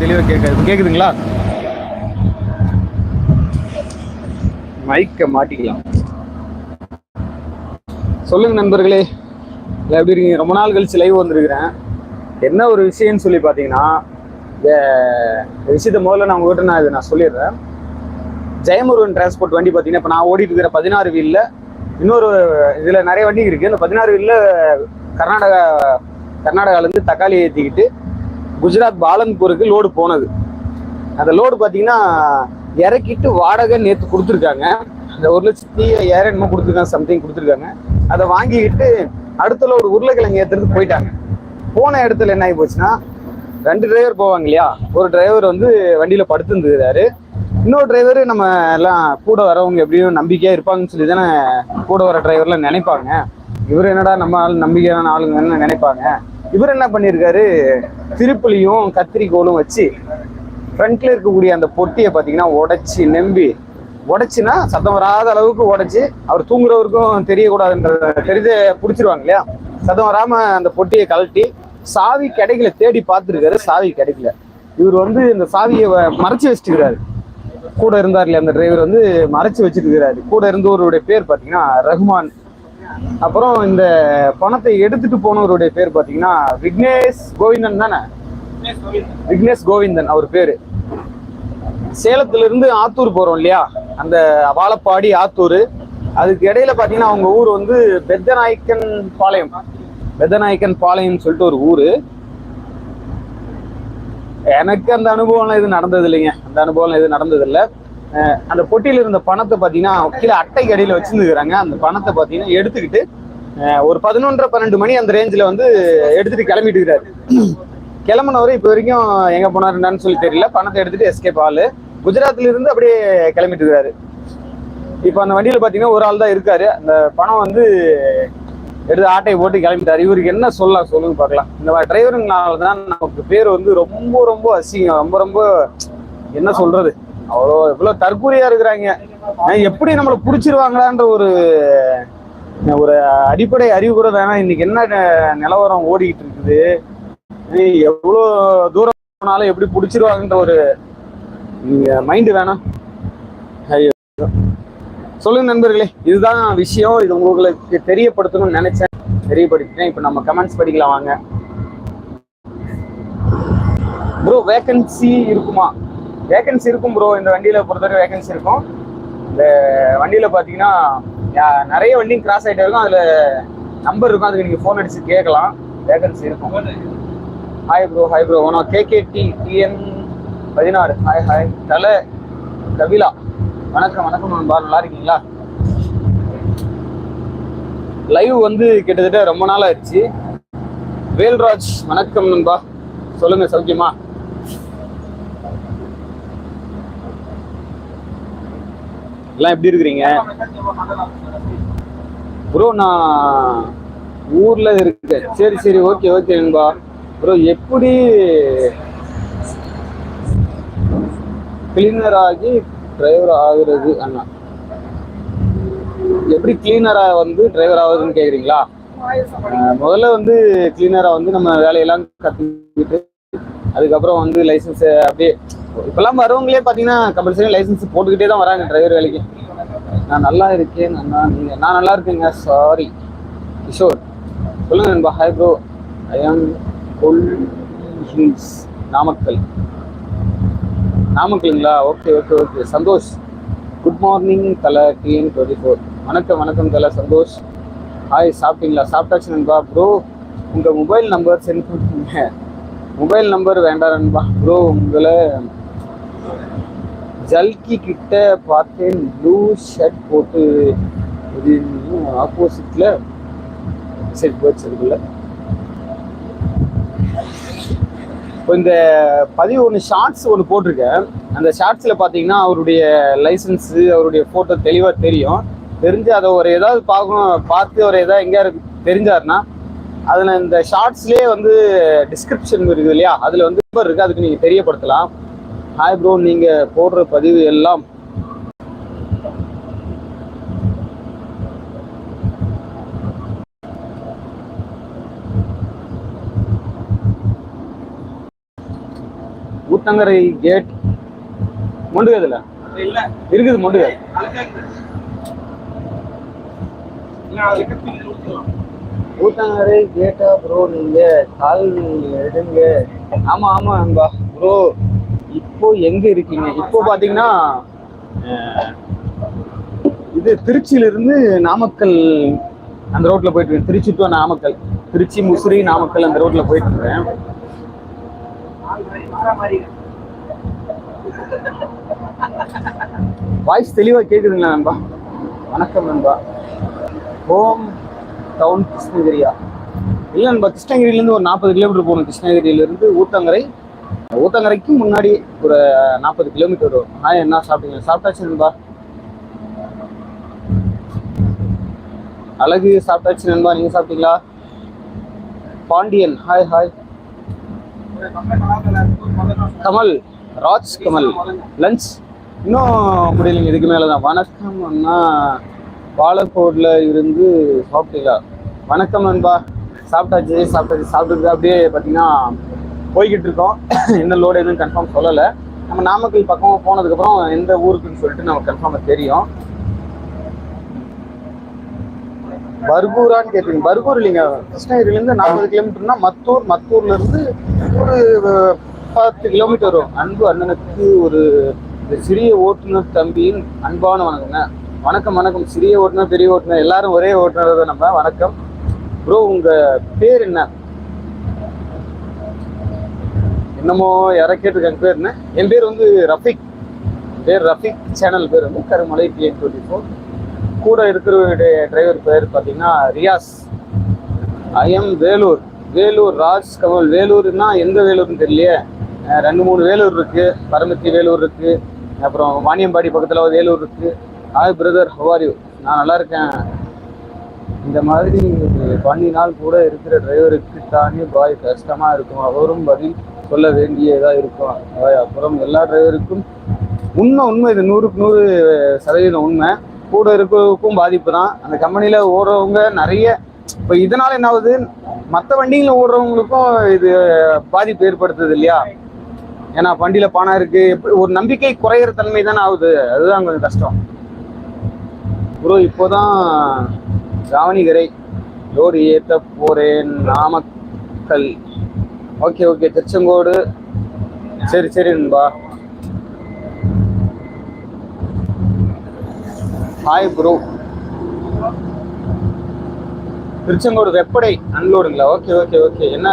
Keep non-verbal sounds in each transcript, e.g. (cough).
தெளிவாக கேட்காது கேட்குதுங்களா மைக்கை மாட்டிக்கலாம். சொல்லுங்க நண்பர்களே. இல்லை எப்படி இருக்கீங்க? ரொம்ப நாள் கழிச்சு லைவ் வந்திருக்கிறேன். என்ன ஒரு விஷயம்னு சொல்லி பார்த்தீங்கன்னா இந்த விஷயத்த முதல்ல நான் உங்ககிட்ட நான் இதை நான் சொல்லிடுறேன். ஜெயமுருகன் டிரான்ஸ்போர்ட் வண்டி பார்த்தீங்கன்னா இப்போ நான் ஓடிட்டு இருக்கிற பதினாறு வீலில் இன்னொரு இதில் நிறைய வண்டி இருக்குது இந்த பதினாறு வீலில் கர்நாடகா கர்நாடகாலேருந்து தக்காளி ஏற்றிக்கிட்டு குஜராத் பாலன்பூருக்கு லோடு போனது. அந்த லோடு பார்த்தீங்கன்னா இறக்கிட்டு வாடகை நேற்று கொடுத்துருக்காங்க. அந்த ஒரு லட்சத்தி ஐயாயிரம் என்னமோ கொடுத்துருக்காங்க சம்திங் கொடுத்துருக்காங்க. அதை வாங்கிக்கிட்டு அடுத்த லோடு உருளைக்கிழங்கு ஏற்றுறதுக்கு போயிட்டாங்க. போன இடத்துல என்ன ஆகி போச்சுன்னா ரெண்டு டிரைவர் போவாங்க இல்லையா? ஒரு டிரைவர் வந்து வண்டியில் படுத்துருந்துருக்காரு இன்னொரு டிரைவர் நம்ம எல்லாம் கூட வரவங்க எப்படியும் நம்பிக்கையாக இருப்பாங்கன்னு சொல்லி தானே கூட வர டிரைவர்லாம் நினைப்பாங்க. இவர் என்னடா நம்ம ஆள் நம்பிக்கையான ஆளுங்கன்னு நினைப்பாங்க. இவர் என்ன பண்ணியிருக்காரு? திருப்புலியும் கத்திரிக்கோலும் வச்சு ஃப்ரண்ட்ல இருக்கக்கூடிய அந்த பொட்டியை பார்த்தீங்கன்னா உடைச்சி நம்பி உடைச்சுன்னா சத்தம் வராத அளவுக்கு உடைச்சு அவர் தூங்குறவருக்கும் தெரியக்கூடாதுன்ற தெரிஞ்ச பிடிச்சிருவாங்க இல்லையா? சத்தம் வராம அந்த பொட்டியை கழட்டி சாவி கிடைக்கல தேடி பார்த்துருக்காரு. சாவி கிடைக்கல இவர் வந்து இந்த சாவியை வ- மறைச்சு வச்சுட்டுருக்காரு கூட இருந்தார் இல்லையா அந்த டிரைவர் வந்து மறைச்சு வச்சிருக்கிறாரு. கூட இருந்தவருடைய பேர் பார்த்தீங்கன்னா ரஹ்மான் அப்புறம் இந்த பணத்தை எடுத்துட்டு போனவருடைய பேர் பார்த்தீங்கன்னா விக்னேஷ் கோவிந்தன் தானே? விக்னேஷ் கோவிந்தன். அவர் பேரு. சேலத்துல இருந்து ஆத்தூர் போறோம் இல்லையா? அந்த வாழப்பாடி ஆத்தூர். அதுக்கு இடையில பாத்தீங்கன்னா அவங்க ஊர் வந்து பெத்தநாயக்கன் பாளையம். பெத்தநாயக்கன் பாளையம்னு சொல்லிட்டு ஒரு ஊரு. எனக்கு அந்த அனுபவம்லாம் எதுவும் நடந்தது இல்லைங்க. அந்த அனுபவம் எதுவும் நடந்தது இல்லை. அஹ் அந்த பொட்டியில் இருந்த பணத்தை பார்த்தீங்கன்னா கீழே அட்டைக்கு கடையில் வச்சுருந்துக்கிறாங்க. அந்த பணத்தை பார்த்தீங்கன்னா எடுத்துக்கிட்டு ஒரு பதினொன்றரை பன்னெண்டு மணி அந்த ரேஞ்சில் வந்து எடுத்துகிட்டு கிளம்பிட்டு இருக்கிறாரு கிளம்புனவர் இப்போ வரைக்கும் எங்கே போனார் என்னன்னு சொல்லி தெரியல. பணத்தை எடுத்துகிட்டு எஸ்கேப் ஆள் குஜராத்லேருந்து அப்படியே கிளம்பிட்டு இருக்காரு இப்போ அந்த வண்டியில் பார்த்தீங்கன்னா ஒரு ஆள் தான் இருக்காரு. அந்த பணம் வந்து எடுத்து ஆட்டையை போட்டு கிளம்பிட்டார். இவருக்கு என்ன சொல்லலாம் சொல்லுங்க பார்க்கலாம். இந்த மாதிரி டிரைவருங்கனால தான் நமக்கு பேர் வந்து ரொம்ப ரொம்ப அசிங்கம். ரொம்ப ரொம்ப என்ன சொல்றது? அவ்வளோ இவ்வளோ தற்கூரியா இருக்கிறாங்க. எப்படி நம்மளை பிடிச்சிருவாங்களான்ற ஒரு ஒரு அடிப்படை அறிவு கூட வேணாம் இன்னைக்கு என்ன நிலவரம் ஓடிக்கிட்டு இருக்குது. எவ்வளோ தூரம் போனாலும் எப்படி பிடிச்சிருவாங்கன்ற ஒரு மைண்டு வேணாம் ஐயோ. சொல்லுங்க நண்பர்களே இதுதான் விஷயம். இது உங்களுக்கு தெரியப்படுத்தணும்னு நினைச்சேன். தெரியப்படுத்திட்டேன். இப்போ நம்ம கமெண்ட்ஸ் படிக்கலாம் வாங்க. ப்ரோ வேக்கன்சி இருக்குமா? வேகன்சி இருக்கும் ப்ரோ இந்த வண்டியில பொறுத்தவரை வேகன்சி இருக்கும். இந்த வண்டியில பாத்தீங்கன்னா யா- நிறைய வண்டியும் கிராஸ் ஆயிட்டே இருக்கும். அதுல நம்பர் இருக்கும். அதுக்கு நீங்க ஃபோன் அடிச்சு கேட்கலாம். வேகன்சி இருக்கும். ஹாய் ப்ரோ ஹாய் ப்ரோ உனக்கு கேகேடி டிஎன் பதினாறு. ஹாய் ஹாய் தலை கபிலா. வணக்கம் வணக்கம் நண்பா. நல்லா இருக்கீங்களா? லைவ் வந்து கிட்டத்தட்ட ரொம்ப நாள் ஆயிடுச்சு. வேல்ராஜ் வணக்கம் நண்பா. சொல்லுங்க சௌக்கியமா. எல்லாம் எப்படி இருக்கிறீங்க? ப்ரோ நான் ஊரில் இருக்கேன். சரி சரி ஓகே ஓகே நண்பா ப்ரோ எப்படி கிளீனர் ஆகி டிரைவர் ஆகுறது அண்ணா? எப்படி கிளீனராக வந்து டிரைவர் ஆகுதுன்னு கேட்குறீங்களா முதல்ல வந்து கிளீனராக வந்து நம்ம வேலையெல்லாம் கற்றுக்கிட்டு அதுக்கப்புறம் வந்து லைசன்ஸை அப்படியே இப்பெல்லாம் வரவங்களே பார்த்தீங்கன்னா கம்பல்சரி லைசன்ஸ் போட்டுக்கிட்டே தான் வராங்க டிரைவர் வேலைக்கு. நான் நல்லா இருக்கேன் அண்ணா. நீங்க நான் நல்லா இருக்கேங்க. சாரி கிஷோர் சொல்லுங்க நண்பா. Hi bro I am Kolli hills Namakkal. நாமக்கலுங்களா okay okay okay Santhosh good morning தலை டிஎன் டுவெண்ட்டி ஃபோர் வணக்கம் வணக்கம் தலை சந்தோஷ். ஹாய் சாப்பிட்டீங்களா? சாப்பிட்டாச்சு நண்பா. ப்ரோ உங்கள் மொபைல் நம்பர் சென்ட் பண்ணுங்க மொபைல் நம்பர் வேண்டாம் நண்பா. ப்ரோ உங்களை ஜல்கி கிட்ட பார்த்தேன் ப்ளூ ஷர்ட் போட்டு ஆப்போசிட்ல செட் சரி இருக்குல்ல. இப்போ இந்த பதிவு ஒன்று ஷார்ட்ஸ் ஒன்று போட்டிருக்கேன். அந்த ஷார்ட்ஸில் பார்த்தீங்கன்னா அவருடைய லைசன்ஸு அவருடைய ஃபோட்டோ தெளிவாக தெரியும். தெரிஞ்சு அதை ஒரு ஏதாவது பார்க்கணும் பார்த்து அவர் ஏதாவது எங்கேயாவது தெரிஞ்சாருன்னா அதில் இந்த ஷார்ட்ஸ்லேயே வந்து டிஸ்கிரிப்ஷன் இருக்குது இல்லையா? அதில் வந்து இருக்குது அதுக்கு நீங்கள் தெரியப்படுத்தலாம். ஹாய் ப்ரோ நீங்கள் போடுற பதிவு எல்லாம் ஊத்தங்கரை கேட் மொண்டுகதுல? இல்ல. இருக்குது மொண்டுகை ஊத்தங்கரை கேட்டா ப்ரோ நீங்க கால் எடுங்க. ஆமா ஆமா ப்ரோ இப்போ எங்க இருக்கீங்க? இப்போ பாத்தீங்கன்னா இது திருச்சியில இருந்து நாமக்கல் அந்த ரோட்ல போயிட்டு இருக்கேன். திருச்சி டு நாமக்கல். திருச்சி முசிறி நாமக்கல் அந்த ரோட்ல போயிட்டு இருக்கேன். வாய்ஸ் தெளிவா கேக்குதுங்களா நண்பா? வணக்கம் நண்பா. ஹோம் டவுன் கிருஷ்ணகிரியா. இல்லை நண்பா கிருஷ்ணகிரியிலேருந்து ஒரு நாற்பது கிலோமீட்டர் போகணும். கிருஷ்ணகிரியிலேருந்து ஊத்தங்கரை ஊத்தங்கரைக்கு முன்னாடி ஒரு நாற்பது கிலோமீட்டர் வரும். ஆ என்ன சாப்பிட்டீங்க? சாப்பிட்டாச்சு நண்பா? அழகு சாப்பிட்டாச்சு நண்பா. நீங்க சாப்பிட்டீங்களா? Pandian hi hi Kamal Raj Kamal lunch இன்னும் முடியலைங்க இதுக்கு மேலே தான். வணக்கம் அண்ணா. வாழைக்கோடில் இருந்து சாப்பிட்டீங்களா? வணக்கம் நண்பா. சாப்பிட்டாச்சு சாப்பிட்டாச்சு. சாப்பிட்டு அப்படியே பார்த்தீங்கன்னா போய்கிட்டு இருக்கோம். (coughs) என்ன லோடு எதுவும் கன்ஃபார்ம் சொல்லலை. நம்ம நாமக்கல் பக்கம் போனதுக்கப்புறம் எந்த ஊருக்குன்னு சொல்லிட்டு நமக்கு கன்ஃபார்மாக தெரியும். பர்கூரான்னு கேட்டீங்க. பர்கூர் இல்லைங்க. கிருஷ்ணகிரிலேருந்து நாற்பது கிலோமீட்டர்னா மத்தூர். மத்தூர்ல இருந்து ஒரு பத்து கிலோமீட்டர் வரும். அன்பு அண்ணனுக்கு ஒரு சிறிய ஓட்டுநர் தம்பியின் அன்பான வணக்கங்க. வணக்கம் வணக்கம். சிறிய ஓட்டுநர் பெரிய ஓட்டுநர் எல்லாரும் ஒரே ஓட்டுநர் தான் நம்ம. வணக்கம். ப்ரோ உங்க பேர் என்ன? என்னமோ யாரை கேட்டிருக்காங்க பேர் என்ன? என் பேர் வந்து ரஃபிக். பேர் ரஃபிக் சேனல் பேர் வந்து கருமலை டிஎன் டுவெண்ட்டி ஃபோர் கூட இருக்கிறவருடைய டிரைவர் பேர் பார்த்தீங்கன்னா ரியாஸ். ஐஎம் வேலூர். வேலூர் ராஜ் கமல். வேலூர்னா எந்த வேலூர்னு தெரியலையே. ரெண்டு மூணு வேலூர் இருக்கு. பரமத்தி வேலூர் இருக்கு. அப்புறம் வாணியம்பாடி பக்கத்தில் வேலூர் இருக்கு. ஹாய் பிரதர் ஹவாரியூ நான் நல்லா இருக்கேன். இந்த மாதிரி பண்ணினால் கூட இருக்கிற டிரைவருக்கு தானே பாய் கஷ்டமாக இருக்கும். அவரும் பதில் சொல்ல வேண்டியதாக இருக்கும். அப்புறம் எல்லா டிரைவருக்கும் உண்மை உண்மை. இது நூறுக்கு நூறு சதவீதம் உண்மை. கூட இருக்கிறவருக்கும் பாதிப்பு தான். அந்த கம்பெனியில் ஓடுறவங்க நிறைய இப்போ இதனால் என்ன ஆகுது? மற்ற வண்டிகளில் ஓடுறவங்களுக்கும் இது பாதிப்பு ஏற்படுத்துது இல்லையா? ஏன்னா வண்டியில் பணம் இருக்குது எப்படி ஒரு நம்பிக்கை குறையிற தன்மை தானே ஆகுது. அதுதான் கொஞ்சம் கஷ்டம். ப்ரோ இப்போதான் ஜாவணிகரை லோடு ஏற்ற போறேன் நாமக்கல். Okay okay. திருச்செங்கோடு. சரி சரி நண்பா. ஹாய் ப்ரோ திருச்செங்கோடு வெப்படை அன்லோடுங்களா ஓகே ஓகே ஓகே. என்ன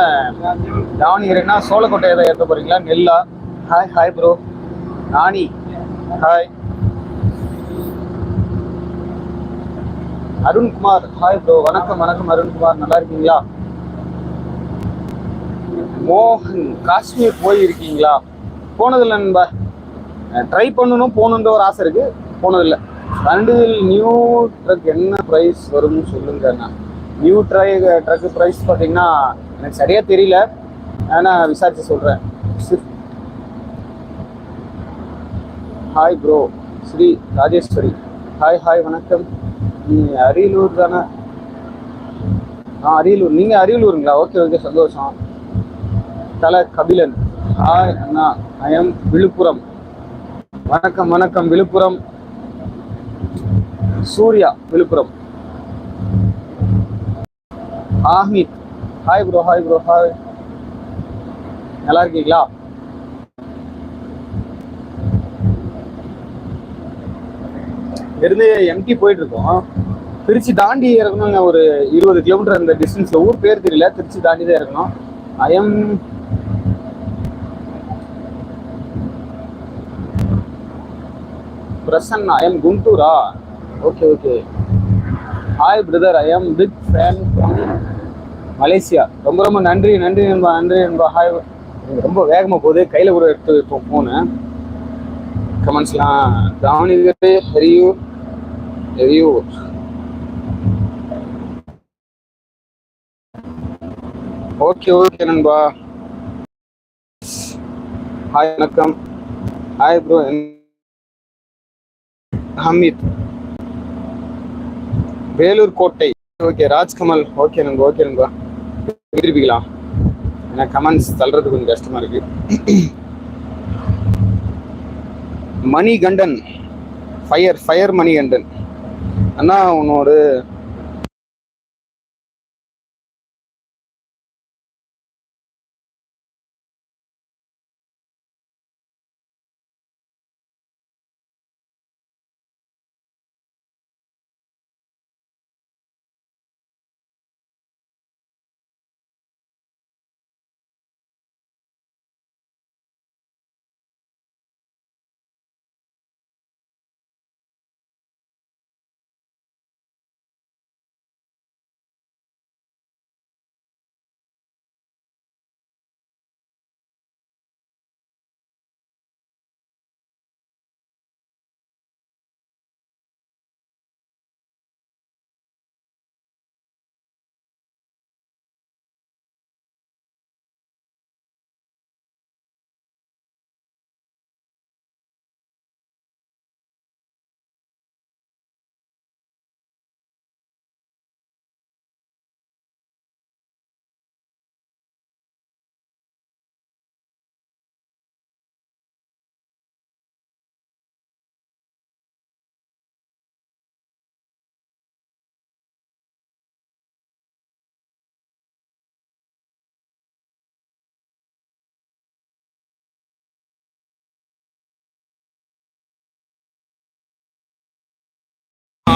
தாவணிகரைனா சோளக்கோட்டை ஏதாவது ஏற்ற போறீங்களா? நெல்லா? Hi hi bro Nani hi Arunkumar. Hi bro வணக்கம் வணக்கம் அருண்குமார். நல்லா இருக்கீங்களா? மோகன் காஷ்மீர் போயிருக்கீங்களா? போனதில்லை நண்பா. ட்ரை பண்ணணும் போகணுன்ற ஒரு ஆசை இருக்கு. போனதில்லை. வண்டியில் நியூ ட்ரக் என்ன ப்ரைஸ் வரும்னு சொல்லுங்க நியூ ட்ரை ட்ரக்கு ப்ரைஸ் பார்த்தீங்கன்னா எனக்கு சரியாக தெரியல. ஆனால் விசாரிச்சு சொல்கிறேன் hi bro Sri Rajeswari. Hi hi வணக்கம். நீ அரியலூர் தானே? ஆ அரியலூர் நீங்கள் அரியலூருங்களா? ஓகே ஓகே சந்தோஷம். தல கபிலன். ஹாய் அண்ணா ஐஎம் விழுப்புரம். வணக்கம் வணக்கம் Villupuram. Surya Villupuram. Ahmed. Hi bro hi bro hi நல்லா இருக்கீங்களா? இருந்து எம்டி போயிட்டு இருக்கோம். திருச்சி தாண்டி இறக்கணுங்க ஒரு இருபது கிலோமீட்டர் அந்த டிஸ்டன்ஸ்ல ஊர் பேர் தெரியல. திருச்சி தாண்டி தான் இறக்கணும் I'm Prasanna I am குண்டூரா okay okay hi brother I am big fan Malaysia ரொம்ப ரொம்ப நன்றி நன்றி நண்பா நன்றி நண்பா. ஹாய் ரொம்ப வேகமாக போகுது. கையில் கூட எடுத்து இப்போ ஃபோனு கமெண்ட்ஸ்லாம் கவனிக்கிறது ஹரியூர் ஹரியூர் ஓகே ஓகே நண்பா. ஹாய் வணக்கம். Hi bro Hameed. வேலூர் கோட்டை. ஓகே ராஜ்கமல். ஓகே நங்க ஓகே நங்க திருப்பிங்களா ஏன்னா கமெண்ட்ஸ் தள்ளுறது கொஞ்சம் கஷ்டமா இருக்கு. மணிகண்டன். Fire fire Manikandan. அண்ணா உன்னோட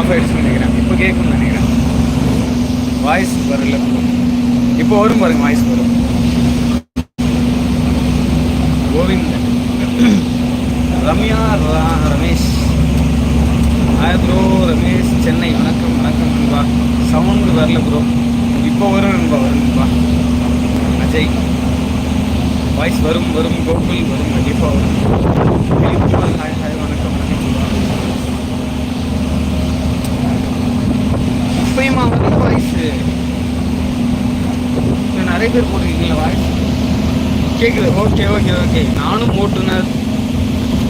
ஆஃப் நினைக்கிறேன். இப்போ கேட்கும்னு நினைக்கிறேன். வாய்ஸ் வரல. இப்போ வரும் பாருங்க வாய்ஸ் வரும். கோவிந்த் ரம்யா ரா- Ramesh. Hi bro Ramesh Chennai. வணக்கம் வணக்கம் நண்பா. சவுண்டு வரல ப்ரோ இப்போ வரும் நண்பா வரும் நண்பா. அஜய். வாய்ஸ் வரும் வரும். கோகுல் வரும் கண்டிப்பாக வரும். ஹாய் ஹாய் வணக்கம் வணக்கம் நண்பா இப்பயுமா வந்து வாய்ஸ் நிறைய பேர் போட்டிருக்கீங்களா வாய்ஸ் கேட்குது ஓகே ஓகே ஓகே நானும் ஓட்டுநர்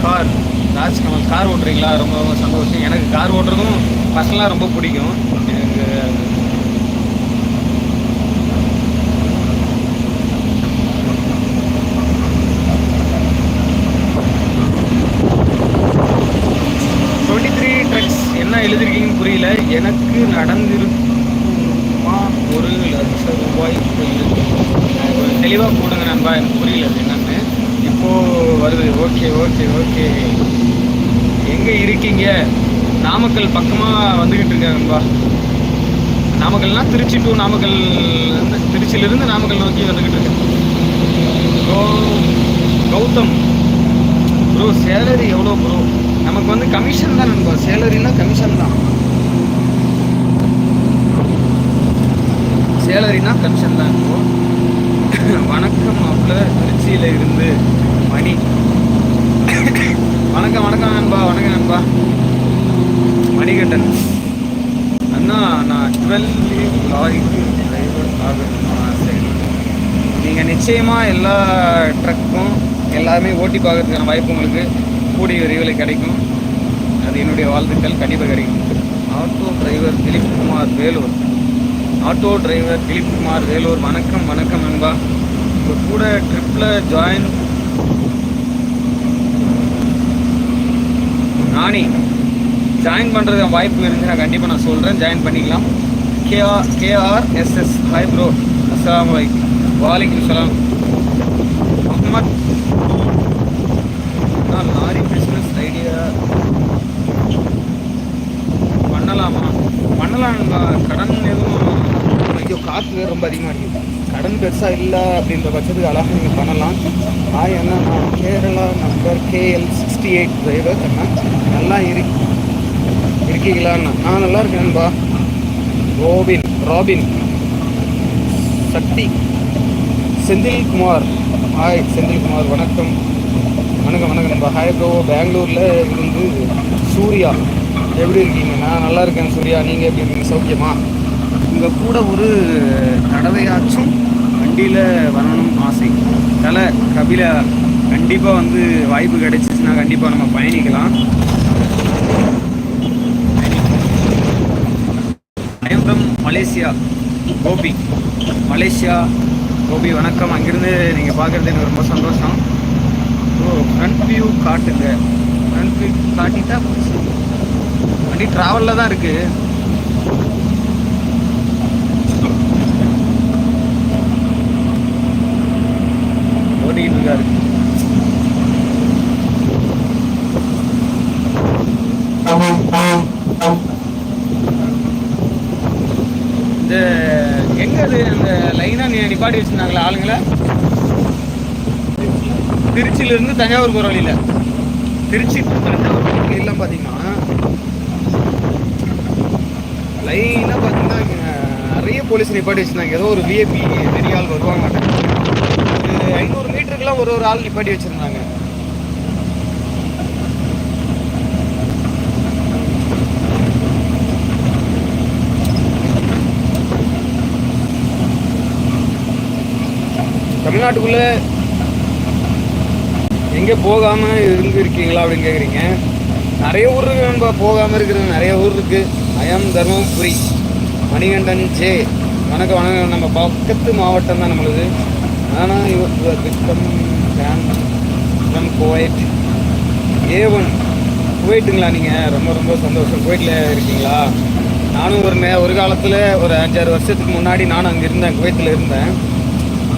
கார் ராஜ்கமல் கார் ஓட்டுறீங்களா? ரொம்ப ரொம்ப சந்தோஷம். எனக்கு கார் ஓட்டுறதும் பர்சனலாக ரொம்ப பிடிக்கும் எனக்கு டுவெண்ட்டி த்ரீ ட்ரக்ஸ் என்ன எழுதிருக்கீங்கன்னு புரியல எனக்கு நடந்திருக்குமா? ஒரு லட்சம் ரூபாய் தெளிவாக போடுங்க நண்பா எனக்கு புரியல அது என்னன்னு. இப்போது வருது. Okay okay okay. எங்கே இருக்கீங்க? நாமக்கல் பக்கமாக வந்துக்கிட்டு இருக்கேன் நண்பா. நாமக்கல்னா திருச்சி டு நாமக்கல் திருச்சியிலிருந்து நாமக்கல் நோக்கி வந்துக்கிட்டு இருக்கேன். ப்ரோ கௌதம். ப்ரோ சேலரி எவ்வளோ ப்ரோ? நமக்கு வந்து கமிஷன் தான் நண்பா. சேலரினா கமிஷன் தான். சேலரினா கமிஷன் தான் இருக்கும் வணக்கம் மாப்பிள்ள திருச்சியில் இருந்து மணி. வணக்கம் வணக்கம் நண்பா வணக்கம் நண்பா. மணிகண்டன். அண்ணா நான் டுவெல் லாரிக்கு டிரைவர் ஆகணும்னு ஆசை. நீங்கள் நிச்சயமாக எல்லா ட்ரக்கும் எல்லாமே ஓட்டி பார்க்கறதுக்கான வாய்ப்பு உங்களுக்கு. கூடிய விரைவில் கிடைக்கும். அது என்னுடைய வாழ்த்துக்கள் கண்டிப்பாக கிடைக்கும். Auto driver Dilip Kumar Vellore. Auto driver Dilip Kumar Vellore. வணக்கம் வணக்கம் நண்பா உங்கள் கூட ட்ரிப்பில் ஜாயின் நானி ஜாயின் பண்ணுறது வாய்ப்பு இருந்து நான் கண்டிப்பாக நான் சொல்கிறேன் ஜாயின் பண்ணிக்கலாம். கேஆர் கேஆர்எஸ்எஸ் ஹாய் ப்ரோ அஸ்லாம் வலைக்கம் வாலைக்கும் சலாம். முகமத் நான் லாரி பிஸ்னஸ் ஐடியா பண்ணலாமா? பண்ணலாம் கடன் எதுவும் ஐயோ காற்று ரொம்ப அதிகமாக இருக்குது கடன் பெருசாக இல்லை அப்படின்ற பட்சத்துக்கு அழகாக நீங்கள் பண்ணலாம். ஹாய் என்ன நான் Kerala number KL sixty eight driver என்ன நல்லா இரு இருக்கீங்களா? நான் நல்லா இருக்கேன்பா. Robin robin. Sakthi. Senthilkumar. Hi Senthilkumar வணக்கம். வணக்கம் வணக்கம் நண்பா. ஹாய் ப்ரோ பெங்களூரில் இருந்து சூர்யா. எப்படி இருக்கீங்க? நான் நல்லா இருக்கேன் சூர்யா. நீங்கள் எப்படி இருக்கீங்க? சௌக்கியமா? உங்கள் கூட ஒரு தடவையாச்சும் வண்டியில் வரணும் ஆசை. தலை கபில கண்டிப்பாக வந்து வாய்ப்பு கிடைச்சிச்சுன்னா கண்டிப்பாக நம்ம பயணிக்கலாம். ஐஎம் மலேசியா கோபி. மலேசியா கோபி வணக்கம். அங்கிருந்து நீங்கள் பார்க்குறது எனக்கு ரொம்ப சந்தோஷம். ஸோ ஃப்ரண்ட் வியூ காட்டுங்க. ஃப்ரண்ட் வியூ காட்டிட்டா போச்சு. வண்டி ட்ராவலில் தான் இருக்குது ஓட்டிக்கிட்டு இருக்காரு இந்த எங்க அது அந்த லைனா நிப்பாட்டி வச்சிருந்தாங்களா ஆளுங்களை? திருச்சியிலேருந்து தஞ்சாவூர் போகிற வழியில். திருச்சி தஞ்சாவூர் போற வழியெல்லாம் பாத்தீங்கன்னா லைனா பாத்தீங்கன்னா நிறைய போலீஸ் நிப்பாட்டி வச்சிருந்தாங்க. ஏதோ ஒரு விஐபி பெரிய ஆள் வருவாங்க. ஒரு ஐநூறு மீட்டருக்குலாம் ஒரு ஒரு ஆள் நிப்பாட்டி வச்சிருந்தாங்க. தமிழ்நாட்டுக்குள்ளே எங்கே போகாமல் இருந்து இருக்கீங்களா அப்படின்னு கேட்குறீங்க. நிறைய ஊர் இருக்கு நண்பா இருக்கிற நிறைய ஊர் இருக்குது அயம் தர்மபுரி. மணிகண்டன் ஜே. வணக்கம் வணக்கம். நம்ம பக்கத்து மாவட்டம் தான் நம்மளது. ஆனால் இவர் விக்ரம் ஃப்ரம் குவைட் ஏவன். குவைட்டுங்களா நீங்கள் ரொம்ப ரொம்ப சந்தோஷம். குவைட்டில் இருக்கீங்களா? நானும் ஒரு நே ஒரு காலத்தில் ஒரு அஞ்சாறு வருஷத்துக்கு முன்னாடி நானும் அங்கே இருந்தேன். குவைத்தில் இருந்தேன்.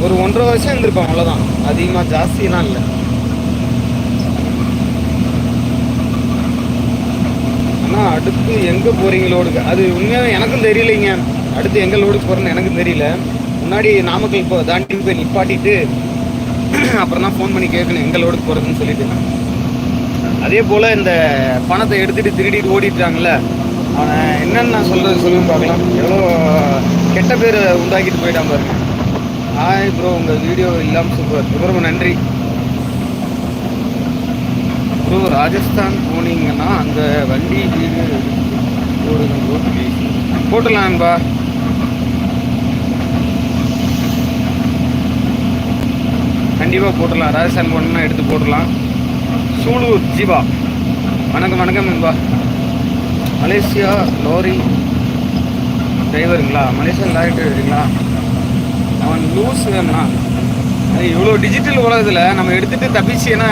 ஒரு ஒன்றரை வருஷம் இருந்திருப்பேன் அவ்வளோதான் அதிகமாக ஜாஸ்தியெல்லாம் இல்லை. ஆனால் அடுத்து எங்கே போகிறீங்க லோடுக்கு? அது உண்மையாக எனக்கும் தெரியலைங்க. அடுத்து எங்கே லோடுக்கு போகிறேன்னு எனக்கும் தெரியல. முன்னாடி நாமக்கல் இப்போ தாண்டி போய் நிப்பாட்டிட்டு அப்புறம் தான் ஃபோன் பண்ணி கேட்கணும் எங்கே லோடுக்கு போகிறதுன்னு சொல்லிட்டு. அதே போல் இந்த பணத்தை எடுத்துகிட்டு திருடிட்டு ஓடிட்டாங்கல்ல அவனை என்னென்ன நான் சொல்கிறது சொல்லுன்னு பார்க்கலாம் எவ்வளோ கெட்ட பேர் உண்டாக்கிட்டு போயிட்டான் பாருங்க. ஹாய் ப்ரோ உங்கள் வீடியோ இல்லாமல் சூப்பர் ரொம்ப ரொம்ப நன்றி. ப்ரோ ராஜஸ்தான் போனீங்கன்னா அந்த வண்டி வீடு போடுங்க ப்ரோ போட்டுடலாம்பா கண்டிப்பாக போட்டுடலாம். ராஜஸ்தான் போனோம்னா எடுத்து போட்டுடலாம். சூலூர் ஜீவா வணக்கம் வணக்கம் என்பா மலேசியா லாரி டிரைவருங்களா மலேசியா லாரி டிரைவருங்களா அவன் லூஸ் வேணும்னா அது இவ்வளோ டிஜிட்டல் உலகத்தில் நம்ம எடுத்துகிட்டு தப்பிச்சு ஏன்னா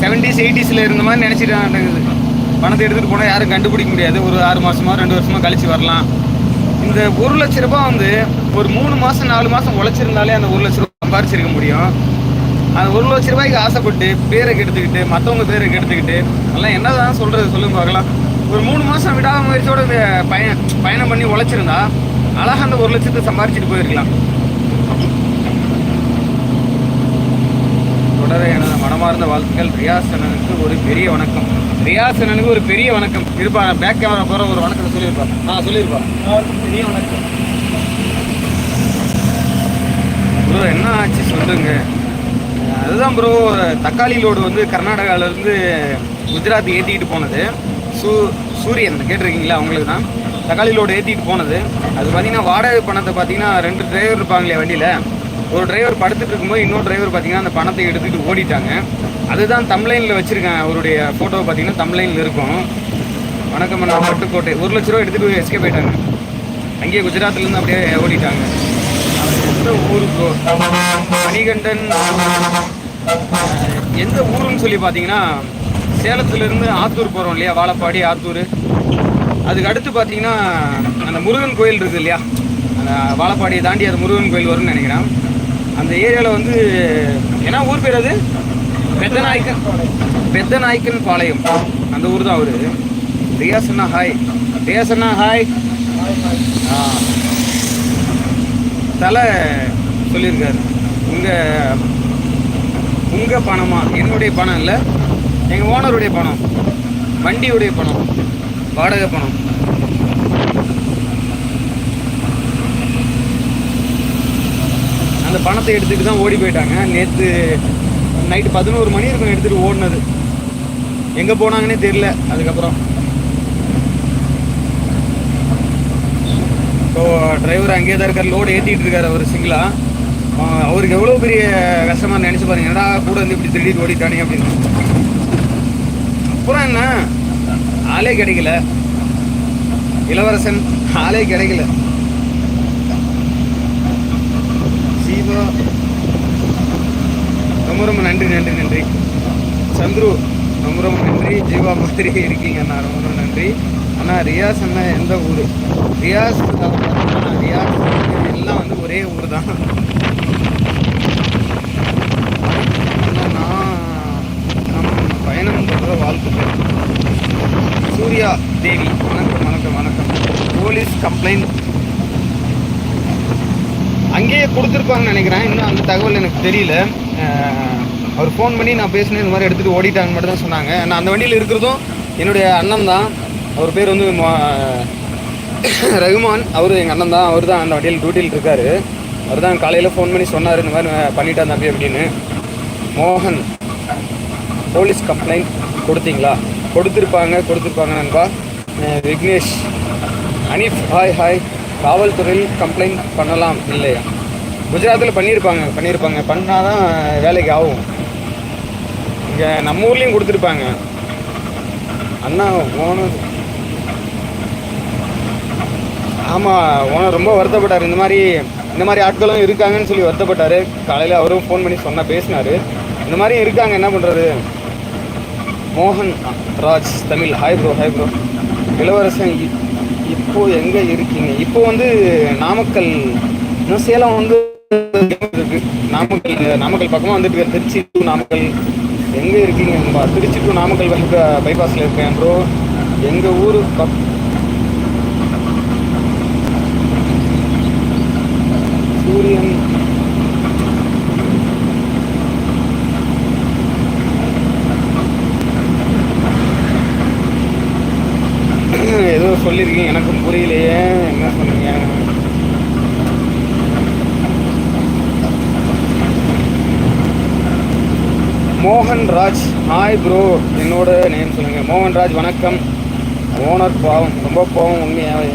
செவன்டிஸ் எயிட்டிஸில் இருந்த மாதிரி நினச்சிட்டு பணத்தை எடுத்துகிட்டு போனால் யாரும் கண்டுபிடிக்க முடியாது. ஒரு ஆறு மாதமோ ரெண்டு வருஷமோ கழிச்சு வரலாம். இந்த ஒரு லட்ச ரூபாய் வந்து ஒரு மூணு மாதம் நாலு மாதம் உழைச்சிருந்தாலே அந்த ஒரு லட்ச ரூபாய் சம்பாரிச்சிருக்க முடியும். அந்த ஒரு லட்ச ரூபாய்க்கு ஆசைப்பட்டு பேரை கெடுத்துக்கிட்டு மற்றவங்க பேரை கெடுத்துக்கிட்டு எல்லாம் என்னதான் சொல்கிறது சொல்லுங்க பார்க்கலாம். ஒரு மூணு மாதம் விடாத முயற்சியோட பயணம் பண்ணி உழைச்சிருந்தா அழகா அந்த ஒரு லட்சத்தை சம்பாரிச்சிட்டு போயிருக்கலாம். தொடர எனது மனமார்ந்த வாழ்த்துக்கள். ரியாசனனுக்கு ஒரு பெரிய வணக்கம். ரியாசனனுக்கு ஒரு பெரிய வணக்கம். இருப்பா பேக் கேமரா போகிற ஒரு வணக்கத்தை சொல்லியிருப்பா. நான் சொல்லியிருப்பா. பெரிய வணக்கம். ப்ரோ என்ன ஆச்சு சொல்லுங்க. அதுதான் ப்ரோ தக்காளி லோடு வந்து கர்நாடகாவிலேருந்து குஜராத் ஏற்றிக்கிட்டு போனது. சூ சூரியன் கேட்டிருக்கீங்களா? அவங்களுக்கு தான். தக்காளி லோடு ஏற்றிட்டு போனது. அது பார்த்தீங்கன்னா வாடகை பணத்தை பார்த்தீங்கன்னா ரெண்டு டிரைவர் இருப்பாங்களே வண்டியில். ஒரு டிரைவர் படுத்துட்டு இருக்கும்போது இன்னொரு டிரைவர் பார்த்தீங்கன்னா அந்த பணத்தை எடுத்துகிட்டு ஓடிட்டாங்க. அதுதான் தம்லைனில் வச்சுருக்கேன். அவருடைய ஃபோட்டோ பார்த்தீங்கன்னா தம்லைனில் இருக்கும். வணக்கம் நான் பட்டுக்கோட்டை ஒரு லட்ச ரூபா எடுத்துகிட்டு எஸ்கே போயிட்டாங்க அங்கேயே குஜராத்லேருந்து அப்படியே ஓடிட்டாங்க. எந்த ஊருக்கு? மணிகண்டன் எந்த ஊருன்னு சொல்லி பார்த்தீங்கன்னா சேலத்துலேருந்து ஆத்தூர் போகிறோம் இல்லையா? வாழப்பாடி ஆத்தூர். அதுக்கு அடுத்து பார்த்தீங்கன்னா அந்த முருகன் கோயில் இருக்குது இல்லையா? அந்த வாழப்பாடியை தாண்டி அது முருகன் கோயில் வரும்னு நினைக்கிறேன். அந்த ஏரியாவில் வந்து என்ன ஊர் பேர் அது? பெத்தநாயக்கன். பெத்தநாயக்கன் பாளையம். அந்த ஊர் தான் அவரு. ரியாசண்ணா ஹாய். ரியாசண்ணா ஹாய். தலை சொல்லியிருக்காரு. உங்கள் உங்கள் பணமா? என்னுடைய பணம் இல்லை எங்கள் ஓனருடைய பணம். வண்டியுடைய பணம். வாடகை பணம். அந்த பணத்தை எடுத்துட்டு தான் ஓடி போயிட்டாங்க. நேற்று நைட்டு பதினோரு மணி இருக்கும் எடுத்துகிட்டு ஓடினது. எங்கே போனாங்கன்னே தெரியல. அதுக்கப்புறம் ஸோ டிரைவர் அங்கேயே தான் இருக்கார். லோடு ஏற்றிட்டு இருக்கார் அவர் சிங்கிளா. அவருக்கு எவ்வளோ பெரிய கஷ்டமாக நினச்சி பாருங்க. என்னடா கூட வந்து இப்படி திருடி ஓடிட்டானே அப்படின்னு. அப்புறம் என்ன? ஆளே கிடைக்கல. இளவரசன் ஆளே கிடைக்கல. சீதா ரொம்ப ரொம்ப நன்றி நன்றி நன்றி. சந்துரு ரொம்ப ஜீவா மாதிரி இருக்கீங்க அண்ணா ரொம்ப ரொம்ப நன்றி. அண்ணா ரியாஸ் அண்ணா எந்த ஊர்? ரியாஸ் பார்த்தீங்கன்னா ரியாஸ். எல்லாம் வந்து ஒரே ஊர் தான் அண்ணா நான் நம் பயணம் தொடர வாழ்த்துக்கள் சூர்யா தேவி வணக்கம் வணக்கம் வணக்கம் போலீஸ் கம்ப்ளைண்ட் அங்கேயே நினைக்கிறேன். இன்னும் அந்த தகவல் எனக்கு தெரியல. அவர் ஃபோன் பண்ணி நான் பேசினேன். இந்த மாதிரி எடுத்துகிட்டு ஓடிட்டாங்கன்னு மட்டும் தான் சொன்னாங்க. நான் அந்த வண்டியில் இருக்கிறதும் என்னுடைய அண்ணன் தான். அவர் பேர் வந்து ரகுமான். அவர் எங்கள் அண்ணன் தான். அவர் தான் அந்த வண்டியில் டியூட்டியில் இருக்கார். அவர் தான் காலையில் ஃபோன் பண்ணி சொன்னார் இந்த மாதிரி நான் தம்பி அப்படின்னு. மோகன் போலீஸ் கம்ப்ளைண்ட் கொடுத்தீங்களா? கொடுத்துருப்பாங்க கொடுத்துருப்பாங்க நண்பா. Vignesh Hanif hi hi. காவல்துறையில் கம்ப்ளைண்ட் பண்ணலாம் இல்லையா? குஜராத்தில் பண்ணியிருப்பாங்க பண்ணியிருப்பாங்க. பண்ணால் தான் வேலைக்கு ஆகும். இங்கே நம்ம ஊர்லேயும் கொடுத்துருப்பாங்க. அண்ணா ஓனர். ஆமாம் ஓனர் ரொம்ப வருத்தப்பட்டார். இந்த மாதிரி இந்த மாதிரி ஆட்களும் இருக்காங்கன்னு சொல்லி வருத்தப்பட்டார். காலையில் அவரும் ஃபோன் பண்ணி சொன்னால் பேசினார். இந்த மாதிரியும் இருக்காங்க என்ன பண்ணுறது மோகன் Raj Tamil. Hi bro hi bro Ilavarasan இப்போது எங்கே இருக்கீங்க? இப்போ வந்து நாமக்கல் இன்னும் சேலம் வந்து நாமக்கல் நாமக்கல் பக்கமாக வந்துட்டு இருக்கேன். திருச்சி டு நாமக்கல் எங்கே இருக்கீங்க திருச்சி டு நாமக்கல் பைபாஸில் இருக்கேன் ப்ரோ எங்கள் ஊர் பக் சூரியன் ஏதோ சொல்லியிருக்கீங்க எனக்கும் புரியலையே என்ன சொன்னீங்க மோகன் ராஜ் ஹாய் ப்ரோ என்னோட நேம் சொல்லுங்க. மோகன் ராஜ் வணக்கம். ஓனர் பாவம். ரொம்ப பாவம் உண்மையாவே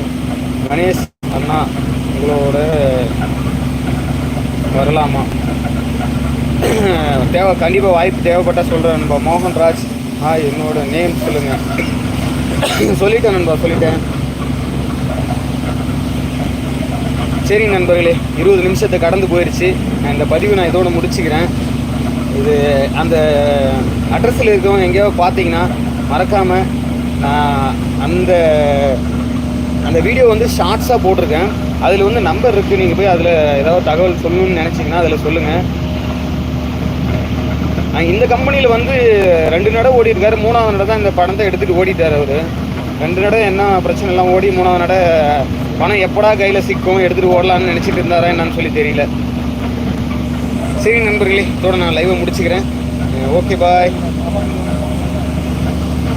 கணேஷ் அண்ணா உங்களோட வரலாமா? (clears throat) தேவை கண்டிப்பாக வாய்ப்பு தேவைப்பட்டால் சொல்கிறேன் நண்பா. மோகன் ராஜ் ஹாய் என்னோட நேம் சொல்லுங்கள் (clears throat) சொல்லிட்டேன் நண்பா சொல்லிட்டேன். சரி நண்பர்களே இருபது நிமிஷத்தை கடந்து போயிடுச்சு நான் இந்த பதிவு நான் இதோட முடிச்சுக்கிறேன். இது அந்த அட்ரஸில் இருக்கவங்க எங்கேயாவது பார்த்தீங்கன்னா மறக்காமல் நான் அந்த அந்த வீடியோ வந்து ஷார்ட்ஸாக போட்டிருக்கேன். அதில் வந்து நம்பர் இருக்குது நீங்கள் போய் அதில் ஏதாவது தகவல் சொல்லணும்னு நினச்சிங்கன்னா அதில் சொல்லுங்கள் இந்த கம்பெனியில் வந்து ரெண்டு நடை ஓடி இருக்காரு. மூணாவது நடை தான் இந்த பணத்தை எடுத்துகிட்டு ஓடிட்டார் அவர். ரெண்டு நடை என்ன பிரச்சனை எல்லாம் ஓடி மூணாவது நடை பணம் எப்படா கையில் சிக்கும் எடுத்துகிட்டு ஓடலான்னு நினச்சிட்டு இருந்தாரா என்னன்னு சொல்லி தெரியல. சரி நண்பர்களே இதோட நான் லைவை முடிச்சுக்கிறேன். Okay bye